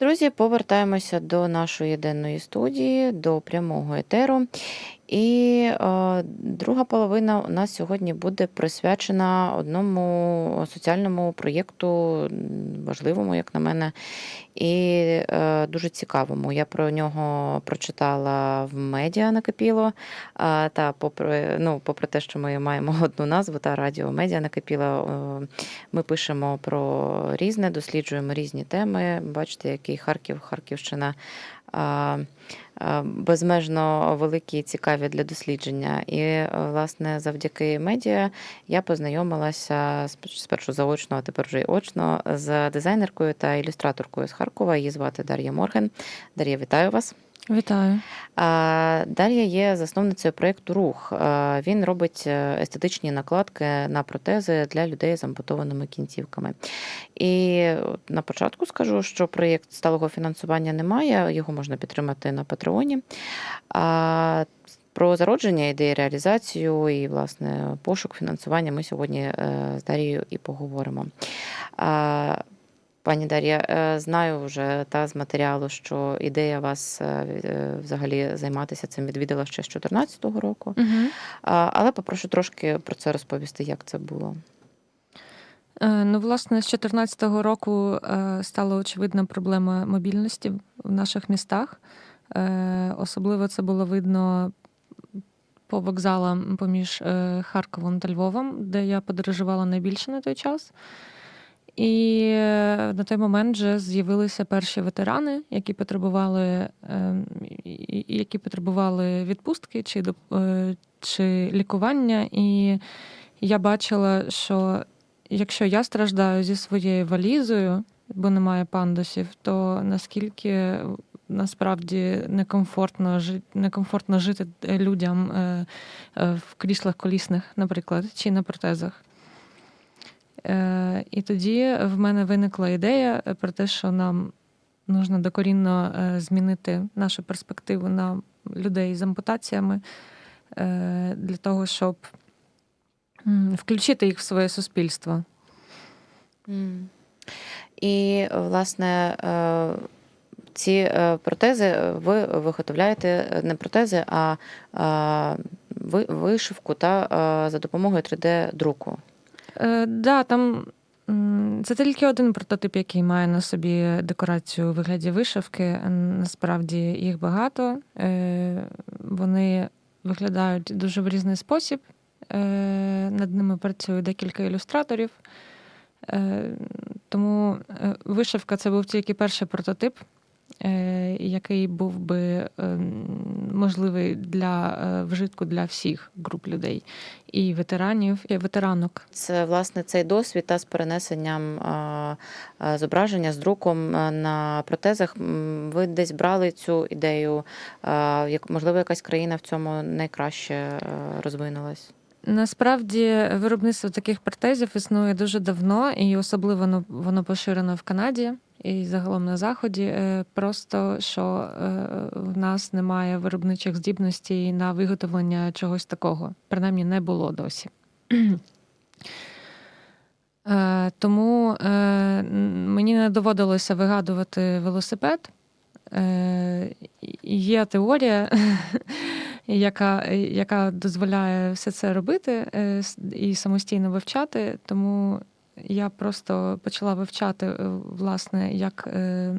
Друзі, повертаємося до нашої денної студії, до прямого етеру. І е, друга половина у нас сьогодні буде присвячена одному соціальному проєкту, важливому, як на мене, і е, дуже цікавому. Я про нього прочитала в медіа накипіло. Та попри, ну, попри те, що ми маємо одну назву та радіо медіа накипіло, е, ми пишемо про різне, досліджуємо різні теми. Бачите, який Харків, Харківщина. А, Безмежно великі цікаві для дослідження. І, е, власне, завдяки медіа я познайомилася сп- спершу заочно, а тепер вже й очно з дизайнеркою та ілюстраторкою з Харкова. Її звати Дар'я Морген. Дар'я, вітаю вас. Вітаю. Дар'я є засновницею проєкту Рух. Він робить е, естетичні накладки на протези для людей з ампутованими кінцівками. І на початку скажу, що проєкт сталого фінансування немає, його можна підтримати на Патреоні. Про зародження ідеї, реалізацію і власне пошук фінансування ми сьогодні е, з Дарією і поговоримо. Пані Дар'я, е, знаю вже та з матеріалу, що ідея вас е, е, взагалі займатися цим відвідала ще з 2014 року. Угу. Але попрошу трошки про це розповісти, як це було. Ну, власне, з 2014 року стала очевидна проблема мобільності в наших містах. Особливо це було видно по вокзалам поміж Харковом та Львовом, де я подорожувала найбільше на той час. І е, на той момент вже з'явилися перші ветерани, які потребували, е, і- які потребували відпустки чи, е, чи лікування. І я бачила, що якщо я страждаю зі своєю валізою, бо немає пандусів, то наскільки насправді некомфортно жити, некомфортно жити людям е, е, в кріслах колісних, наприклад, чи на протезах. Е, І тоді в мене виникла ідея про те, що нам нужно докорінно е, змінити нашу перспективу на людей з ампутаціями е, для того, щоб включити їх в своє суспільство. І, власне, е, ці е, протези ви виготовляєте е, не протези, а е, ви- вишивку та е, за допомогою 3D-друку. Е, да, там це тільки один прототип, який має на собі декорацію у вигляді вишивки. Насправді їх багато. Е, Вони виглядають дуже в різний спосіб. Е, Над ними працює декілька ілюстраторів. Е, Тому вишивка це був тільки перший прототип, який був би е, можливий для е, вжитку для всіх груп людей, і ветеранів, і ветеранок. Це власне цей досвід та з перенесенням зображення з друком на протезах. Ви десь брали цю ідею, як можливо, якась країна в цьому найкраще е, розвинулась. Насправді виробництво таких протезів існує дуже давно, і особливо воно, воно поширено в Канаді і загалом на заході. Е, Просто що е, в нас немає виробничих здібностей на виготовлення чогось такого. Принаймні не було досі. Е, Тому мені не доводилося вигадувати велосипед. Є теорія, яка, яка дозволяє все це робити е, і самостійно вивчати. Тому я просто почала вивчати, е, власне, як, е,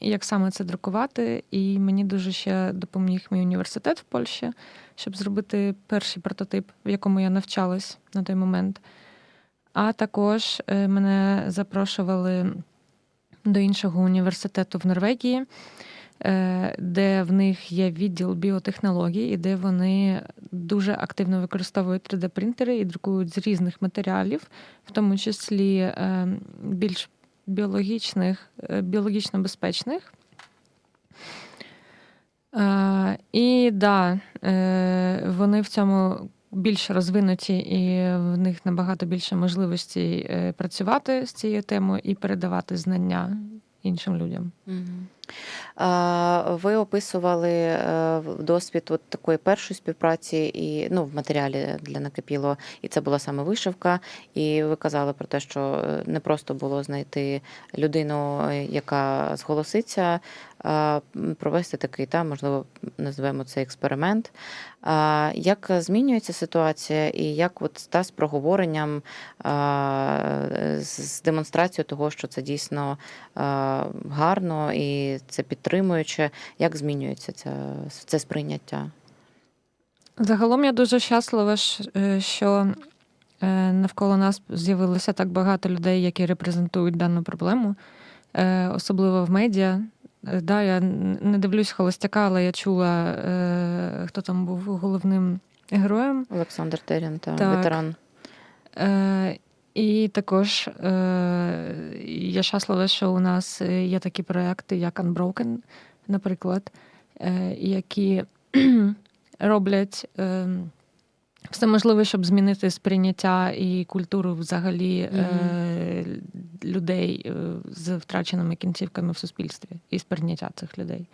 як саме це друкувати. І мені дуже ще допоміг мій університет в Польщі, щоб зробити перший прототип, в якому я навчалась на той момент. А також мене запрошували до іншого університету в Норвегії, де в них є відділ біотехнологій, і де вони дуже активно використовують 3D-принтери і друкують з різних матеріалів, в тому числі е, більш біологічних, е, біологічно безпечних. Е, І да, е, вони в цьому більш розвинуті, і в них набагато більше можливостей е, працювати з цією темою і передавати знання іншим людям. Мгм. Ви описували е, досвід от такої першої співпраці і ну, в матеріалі для накипіло, і це була саме вишивка. І ви казали про те, що е, не просто було знайти людину, е, яка зголоситься провести такий, та можливо, назвемо це експеримент. Як змінюється ситуація, і як от та з проговоренням, з демонстрацією того, що це дійсно гарно і це підтримуюче, як змінюється це, це сприйняття? Загалом я дуже щаслива, е, що е, навколо нас з'явилося так багато людей, які репрезентують дану проблему, е, особливо в медіа. Да, я не дивлюсь холостяка, але я чула, хто там був головним героєм. Олександр Терін та Так. ветеран. І також е, я щаслива, що у нас е, є такі проекти, як Unbroken, наприклад, е, які роблять е, все можливе, щоб змінити сприйняття і культуру взагалі е, людей е, з втраченими кінцівками в суспільстві і сприйняття цих людей.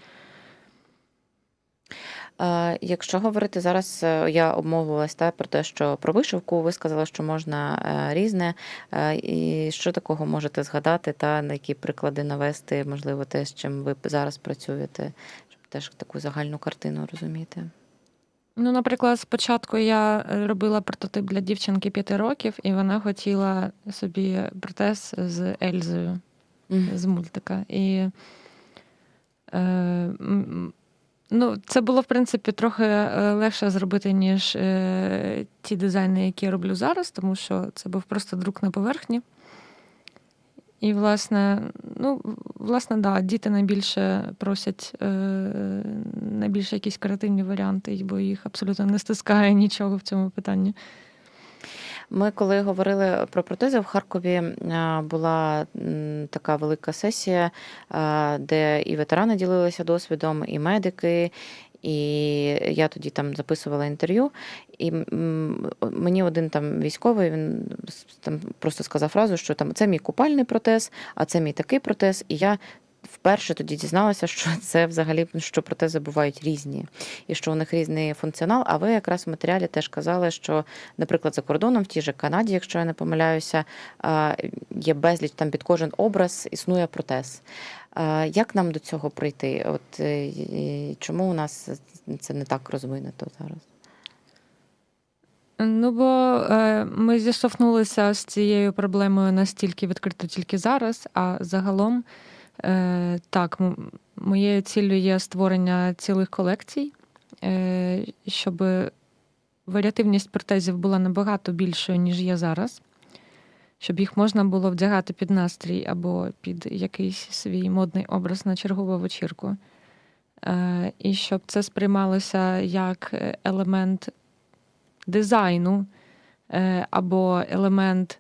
Якщо говорити зараз, е, я обмовилась та, про те, що про вишивку ви сказали, що можна е, різне. Е, І що такого можете згадати, та на які приклади навести, можливо, те, з чим ви зараз працюєте, щоб теж таку загальну картину розуміти? Ну, наприклад, спочатку я робила прототип для дівчинки 5 років, і вона хотіла собі протез з Ельзою з мультика. І е, ну, це було, в принципі, трохи е, легше зробити, ніж е, ті дизайни, які я роблю зараз, тому що це був просто друк на поверхні. І, власне, ну, власне, да, діти найбільше просять е, найбільше якісь креативні варіанти, бо їх абсолютно не стискає нічого в цьому питанні. Ми, коли говорили про протези в Харкові, е, була така велика сесія, е, де і ветерани ділилися досвідом, і медики. І я тоді там записувала інтерв'ю, і мені один там військовий він там просто сказав фразу, що там це мій купальний протез, а це мій такий протез. І я вперше тоді дізналася, що це взагалі що протези бувають різні, і що у них різний функціонал. А ви якраз в матеріалі теж казали, що наприклад, за кордоном, в тій же Канаді, якщо я не помиляюся, є безліч там під кожен образ існує протез. Як нам до цього прийти? От е, чому у нас це не так розвинено зараз? Ну, бо е, ми зіштовхнулися з цією проблемою настільки відкрито тільки зараз, а загалом, е, так, моєю ціллю є створення цілих колекцій, е, щоб варіативність протезів була набагато більшою, ніж є зараз, щоб їх можна було вдягати під настрій або під якийсь свій модний образ на чергову вечірку. Е, і щоб це сприймалося як елемент дизайну е, або елемент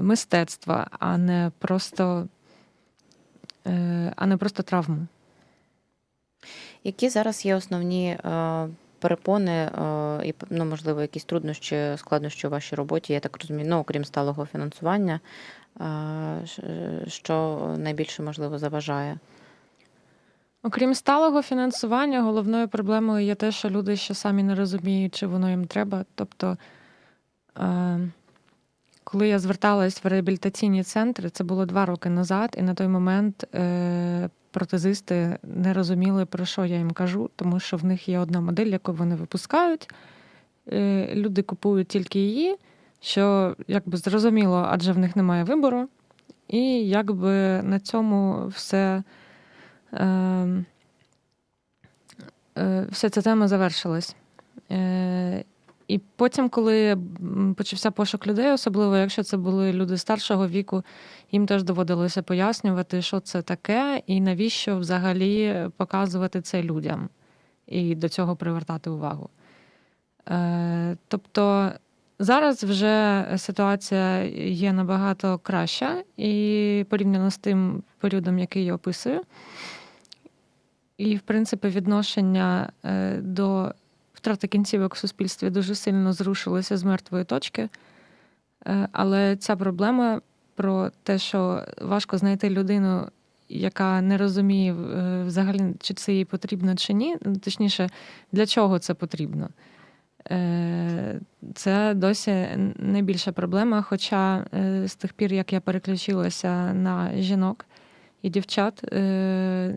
мистецтва, а не просто, а не просто травму. Які зараз є основні е, перепони е, і ну, можливо якісь труднощі, складнощі у вашій роботі? Я так розумію, ну окрім сталого фінансування, е, що найбільше можливо заважає? Окрім сталого фінансування, головною проблемою є те, що люди ще самі не розуміють, чи воно їм треба. Тобто, е, коли я зверталась в реабілітаційні центри, це було два роки назад, і на той момент е, протезисти не розуміли, про що я їм кажу, тому що в них є одна модель, яку вони випускають. Е, люди купують тільки її, що якби зрозуміло, адже в них немає вибору. І якби на цьому все. Е, е, вся ця тема завершилась. Е, і потім, коли почався пошук людей, особливо якщо це були люди старшого віку, їм теж доводилося пояснювати, що це таке, і навіщо взагалі показувати це людям і до цього привертати увагу. Е, тобто зараз вже ситуація є набагато краща, і порівняно з тим періодом, який я описую. І, в принципі, відношення е, до втрати кінцівок в суспільстві дуже сильно зрушилося з мертвої точки. Е, Але ця проблема про те, що важко знайти людину, яка не розуміє е, взагалі, чи це їй потрібно чи ні. Ну, Точніше, для чого це потрібно. Е, Це досі найбільша проблема. Хоча з тих пір, як я переключилася на жінок і дівчат, е,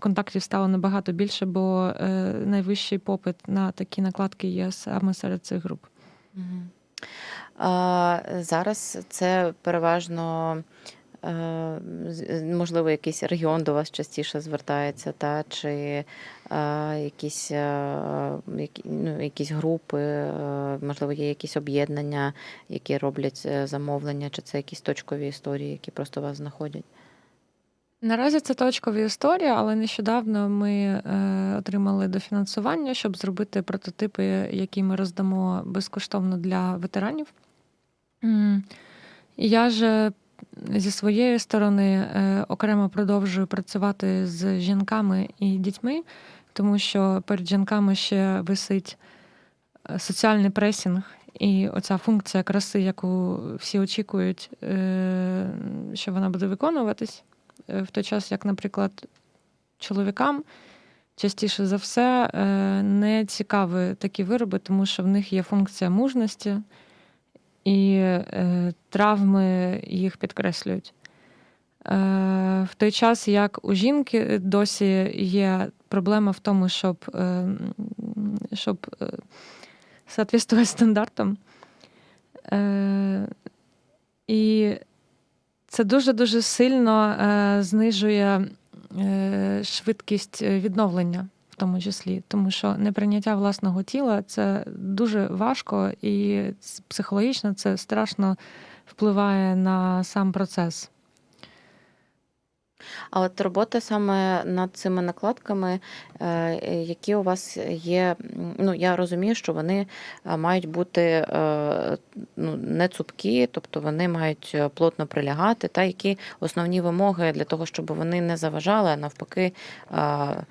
контактів стало набагато більше, бо е, найвищий попит на такі накладки є саме серед цих груп. А, зараз це переважно, е, можливо, якийсь регіон до вас частіше звертається, та, чи якісь, які, ну, якісь групи, можливо, є якісь об'єднання, які роблять замовлення, чи це якісь точкові історії, які просто вас знаходять? Наразі це точкові історії, але нещодавно ми е, отримали дофінансування, щоб зробити прототипи, які ми роздамо безкоштовно для ветеранів. Я ж зі своєї сторони е, окремо продовжую працювати з жінками і дітьми, тому що перед жінками ще висить е, соціальний пресінг і оця функція краси, яку всі очікують, що вона буде виконуватись. Е, В той час, як, наприклад, чоловікам частіше за все е, не цікаві такі вироби, тому що в них є функція мужності, і е, травми їх підкреслюють. В той час, як у жінки досі є проблема в тому, щоб, щоб соответствувати стандартам. І це дуже-дуже сильно е, знижує е, швидкість відновлення, в тому числі, тому що неприйняття власного тіла це дуже важко і психологічно це страшно впливає на сам процес. А от робота саме над цими накладками, е, які у вас є, ну я розумію, що вони е, мають бути е, ну, не цупкі, тобто вони мають е, плотно прилягати, та які основні вимоги для того, щоб вони не заважали, а навпаки е,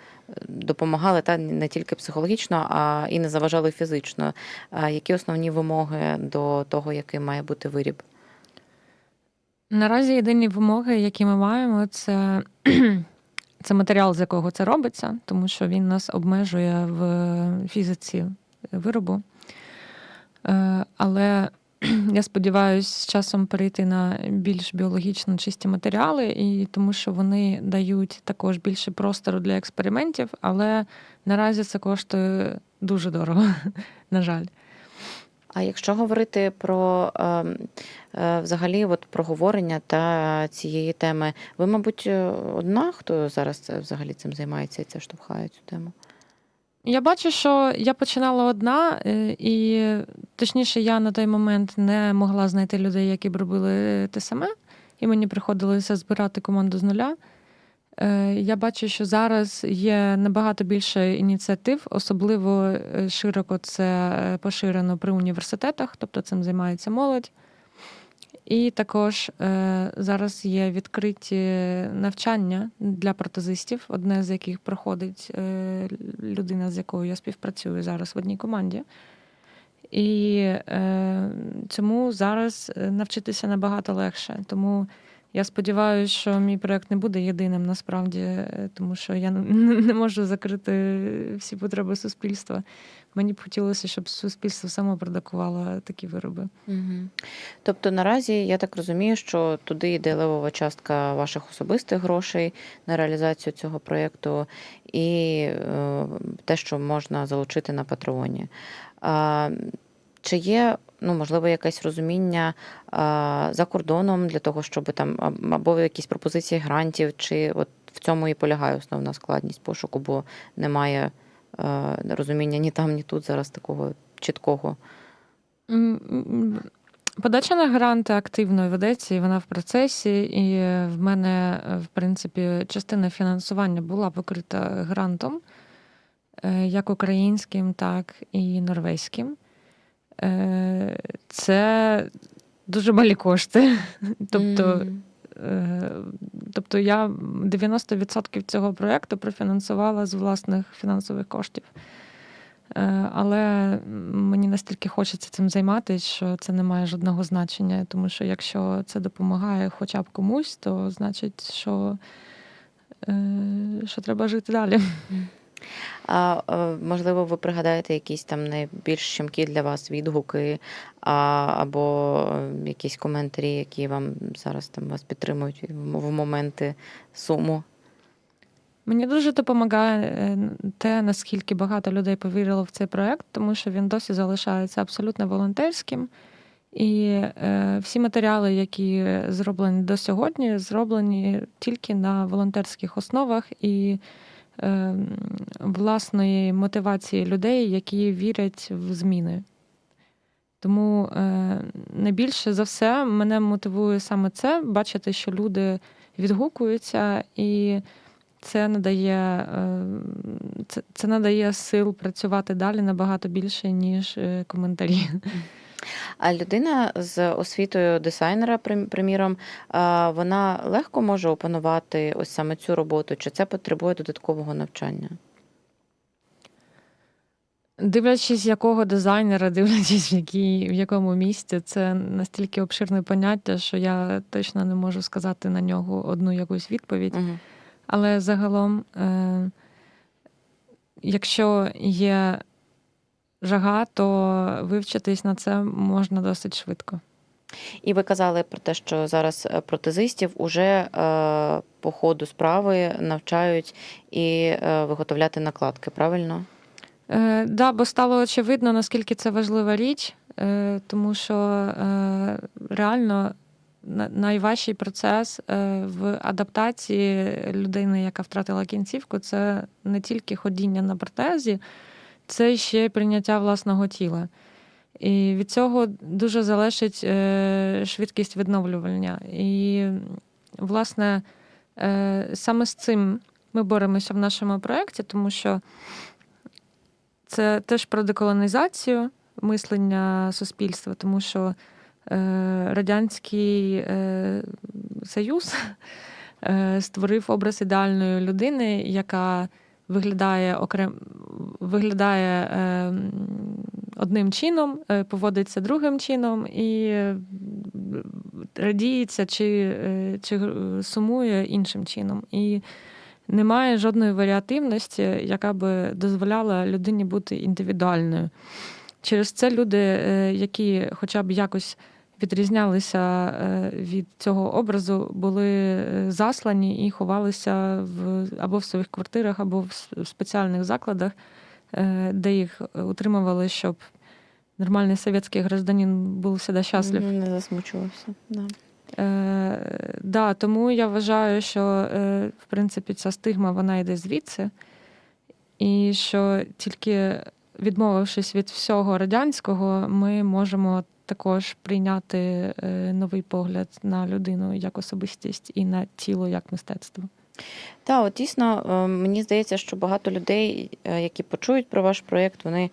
допомагали та не тільки психологічно, а і не заважали фізично. Які основні вимоги до того, який має бути виріб? Наразі єдині вимоги, які ми маємо, це, це матеріал, з якого це робиться, тому що він нас обмежує в фізиці виробу. Е, Але я сподіваюся з часом перейти на більш біологічно чисті матеріали, і тому що вони дають також більше простору для експериментів, але наразі це коштує дуже дорого, на жаль. А якщо говорити про е, е, взагалі от проговорення та цієї теми, ви, мабуть, е, одна, хто зараз взагалі цим займається і це штовхає цю тему? Я бачу, що я починала одна, е, і точніше, я на той момент не могла знайти людей, які б робили те саме, і мені приходилося збирати команду з нуля. Е, Я бачу, що зараз є набагато більше ініціатив, особливо е, широко це е, поширено при університетах, тобто цим займається молодь. І також зараз є відкриті навчання для протезистів, одне з яких проходить людина, з якою я співпрацюю зараз в одній команді. І цьому зараз навчитися набагато легше. Тому я сподіваюся, що мій проект не буде єдиним насправді, е, тому що я не можу закрити всі потреби суспільства. Мені б хотілося, щоб суспільство само продукувало такі вироби. Угу. Тобто наразі я так розумію, що туди йде левова частка ваших особистих грошей на реалізацію цього проєкту і е, те, що можна залучити на патреоні. Чи є, ну, можливо, якесь розуміння за кордоном для того, щоб там або якісь пропозиції грантів, чи от в цьому і полягає основна складність пошуку, бо немає розуміння ні там, ні тут зараз такого чіткого. Подача на гранти активно ведеться, і вона в процесі. І в мене, в принципі, частина фінансування була покрита грантом, е, як українським, так і норвезьким. Е, Це дуже малі кошти. Тобто, Е, Тобто я 90% цього проєкту профінансувала з власних фінансових коштів. Е, Але мені настільки хочеться цим займатися, що це не має жодного значення. Тому що якщо це допомагає хоча б комусь, то значить, що що треба жити далі. А е, можливо, ви пригадаєте якісь там найбільш щемкі для вас відгуки, а, або е, якісь коментарі, які вам зараз там вас підтримують в моменти суму. Мені дуже допомагає е, те, наскільки багато людей повірило в цей проект, тому що він досі залишається абсолютно волонтерським. І е, всі матеріали, які зроблені до сьогодні, зроблені тільки на волонтерських основах і власної мотивації людей, які вірять в зміни. Тому е, найбільше за все мене мотивує саме це бачити, що люди відгукуються, і це надає, е, це, це надає сил працювати далі набагато більше, ніж е, коментарі. А людина з освітою дизайнера, приміром, вона легко може опанувати ось саме цю роботу, чи це потребує додаткового навчання? Дивлячись, якого дизайнера, дивлячись, в, якій, в якому місці, це настільки обширне поняття, що я точно не можу сказати на нього одну якусь відповідь. Угу. Але загалом, е, якщо є жага, то вивчитись на це можна досить швидко. І ви казали про те, що зараз е, протезистів уже е, по ходу справи навчають і е, виготовляти накладки, правильно? Е, да, бо стало очевидно, наскільки це важлива річ, е, тому що е, реально найважчий процес в адаптації людини, яка втратила кінцівку, це не тільки ходіння на протезі, це ще прийняття власного тіла. І від цього дуже залежить е, швидкість відновлювання. І, власне, е, саме з цим ми боремося в нашому проєкті, тому що це теж про деколонізацію мислення суспільства, тому що е, Радянський Союз створив образ ідеальної людини, яка виглядає окрем... виглядає е, одним чином, е, поводиться другим чином і е, радіється чи, е, чи сумує іншим чином. І немає жодної варіативності, яка би дозволяла людині бути індивідуальною. Через це люди, які хоча б якось відрізнялися е, від цього образу, були е, заслані і ховалися в або в своїх квартирах, або в спеціальних закладах, е, де їх утримували, щоб нормальний совєтський гражданин був завжди щаслив. Не засмучувався. Да. Е, да, тому я вважаю, що е, в принципі ця стигма вона йде звідси, і що тільки відмовившись від всього радянського, ми можемо також прийняти е, новий погляд на людину як особистість і на тіло як мистецтво. Та, от дійсно, е, мені здається, що багато людей, е, які почують про ваш проєкт, вони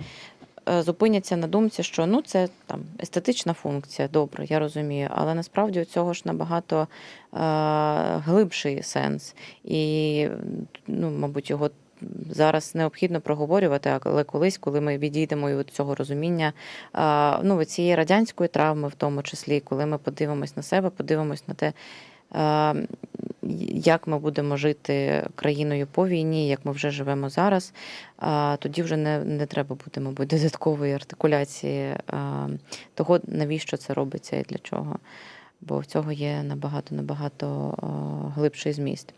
зупиняться на думці, що ну це там естетична функція, добре, я розумію, але насправді у цього ж набагато е, глибший сенс. І, ну, мабуть, його зараз необхідно проговорювати, але колись, коли ми відійдемо від цього розуміння, ну, від цієї радянської травми, в тому числі, коли ми подивимось на себе, подивимось на те. як ми будемо жити країною по війні, як ми вже живемо зараз, тоді вже не, не треба буде, мабуть, додаткової артикуляції того, навіщо це робиться і для чого. Бо в цього є набагато набагато глибший зміст.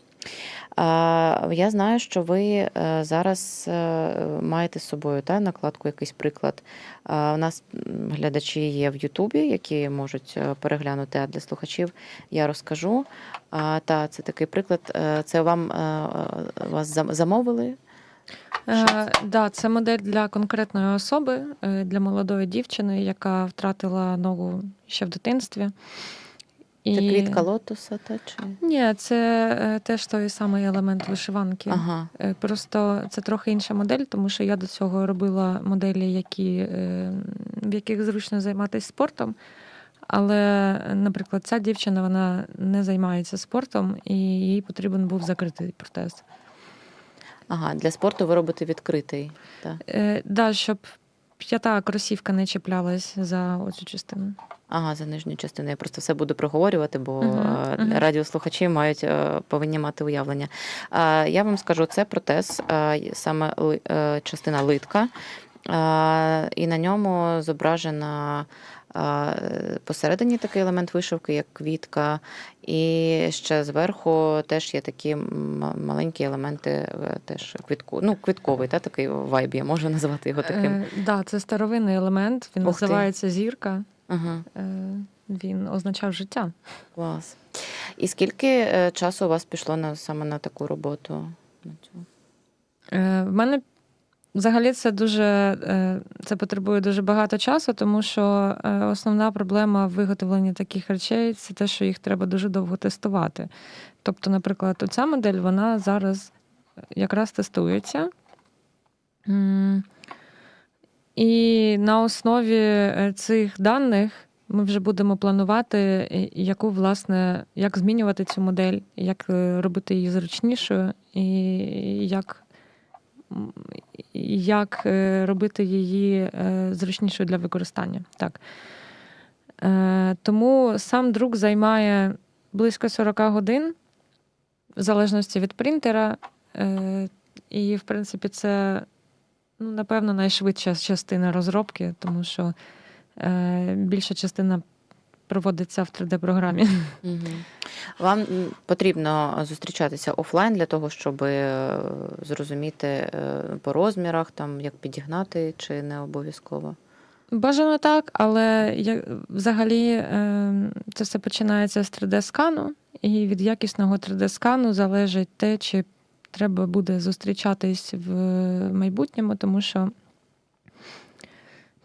Я знаю, що ви е, зараз е, маєте з собою та, накладку, якийсь приклад. У нас глядачі є в Ютубі, які можуть е, переглянути, а для слухачів я розкажу. Та це такий приклад. Це вам вас замовили? Е, да, це модель для конкретної особи, для молодої дівчини, яка втратила ногу ще в дитинстві. Це квітка лотоса, та чи? Ні, це е, теж той самий елемент вишиванки. Ага. Е, Просто це трохи інша модель, тому що я до цього робила моделі, які, е, в яких зручно займатися спортом. Але, наприклад, ця дівчина вона не займається спортом, і їй потрібен був закритий протез. Ага, для спорту ви робите відкритий. Та. Е, да, щоб п'ята кросівка не чіплялась за оцю частину. Ага, за нижню частину. Я просто все буду проговорювати, бо uh -huh, uh -huh. радіослухачі мають повинні мати уявлення. Я вам скажу, це протез, саме частина литка, і на ньому зображена посередині такий елемент вишивки, як квітка, і ще зверху теж є такі маленькі елементи, е, теж квітку, ну, квітковий, та, такий вайб, я можу називати його таким. Е, да, це старовинний елемент, він Ух ти. називається зірка. Ага. Е, він означав життя. Клас. І скільки е, часу у вас пішло на саме на таку роботу? Е, в мене взагалі це дуже е, це потребує дуже багато часу, тому що е, основна проблема в виготовленні таких речей це те, що їх треба дуже довго тестувати. Тобто, наприклад, оця модель вона зараз якраз тестується. І на основі е, цих даних ми вже будемо планувати, яку, власне, як змінювати цю модель, як робити її зручнішою, і як, як е, робити її е, зручнішою для використання. Так. Е, Тому сам друк займає близько 40 годин, в залежності від принтера. І, в принципі, це, ну, напевно, найшвидша частина розробки, тому що більша частина проводиться в 3D-програмі. Угу. Вам потрібно зустрічатися офлайн для того, щоб е, зрозуміти е, по розмірах, там, як підігнати, чи не обов'язково? Бажано так, але я, взагалі е, це все починається з 3D-скану, і від якісного 3D-скану залежить те, чи треба буде зустрічатись в майбутньому, тому що,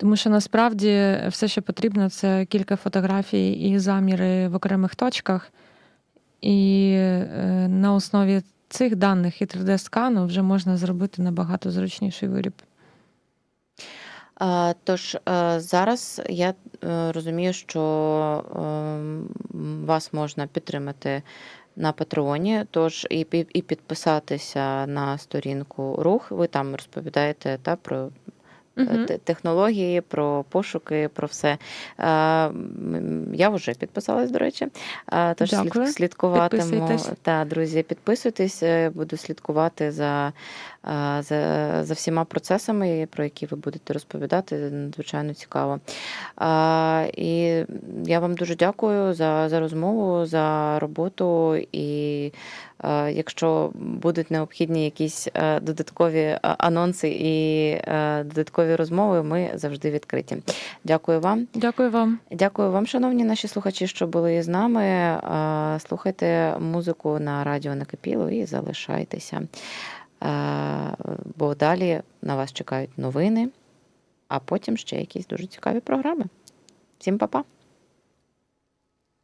тому що насправді все, що потрібно, це кілька фотографій і заміри в окремих точках. І е, на основі цих даних і 3D-скану вже можна зробити набагато зручніший виріб. Тож е, зараз я е, розумію, що ем, вас можна підтримати на Патреоні, тож і, і підписатися на сторінку рух. Ви там розповідаєте та про те- технології, про пошуки, про все. Я вже підписалась, до речі. Тож Дякую. слідкуватиму. Та, друзі, підписуйтесь, е, буду слідкувати за, за, за всіма процесами, про які ви будете розповідати. Надзвичайно цікаво. І я вам дуже дякую за, за розмову, за роботу. І якщо будуть необхідні якісь е, додаткові е, анонси і е, додаткові розмови, ми завжди відкриті. Дякую вам. Дякую вам. Дякую вам, шановні наші слухачі, що були з нами. Е, Слухайте музику на радіо Накипіло і залишайтеся. Е, Бо далі на вас чекають новини, а потім ще якісь дуже цікаві програми. Всім па-па!